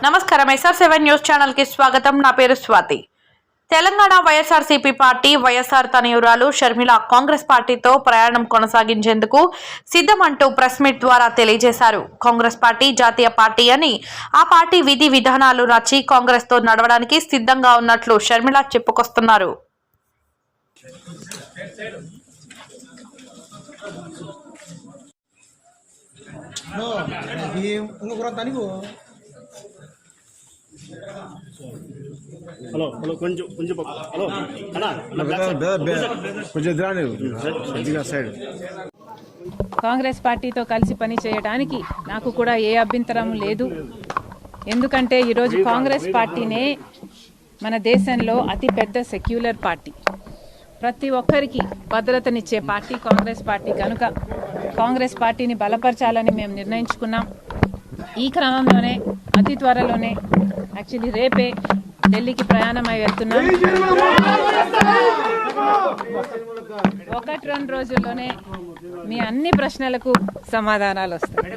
నమస్కారం SR seven news ఛానల్కి స్వాగతం నా పేరు Swathi Telangana YSRCP party YSR తనయురాలు Sharmila Congress పార్టీతో ప్రయాణం కొనసాగించేందుకు సిద్ధమంటూ ప్రెస్ మీట్ ద్వారా తెలియజేశారు కాంగ్రెస్ పార్టీ జాతీయ పార్టీ అని ఆ పార్టీ విధి విధానాలు నచ్చి కాంగ్రెస్తో నడవడానికి సిద్ధంగా ఉన్నట్లు షర్మిల చెప్పుకొస్తున్నారు No, హలో హలో కొంచెం కొంచెం పక్క హలో. కొంచెం సైడ్. కాంగ్రెస్ పార్టీతో కలిసి పని చేయడానికి నాకు కూడా ఏ అభ్యంతరం లేదు. ఎందుకంటే ఈరోజు కాంగ్రెస్ పార్టీనే మన దేశంలో అతి పెద్ద సెక్యులర్ పార్టీ. ప్రతి ఒక్కరికి భద్రతనిచ్చే పార్టీ కాంగ్రెస్ పార్టీ కనుక కాంగ్రెస్ పార్టీని బలపరచాలని మేము నిర్ణయించుకున్నాం. ఈ క్రమంలోనే అతి త్వరలోనే యాక్చువల్లీ రేపే ఢిల్లీకి ప్రయాణమై వెళ్తున్నాం. ఒకటి రెండు రోజుల్లోనే మీ అన్ని ప్రశ్నలకు సమాధానాలు వస్తాయి.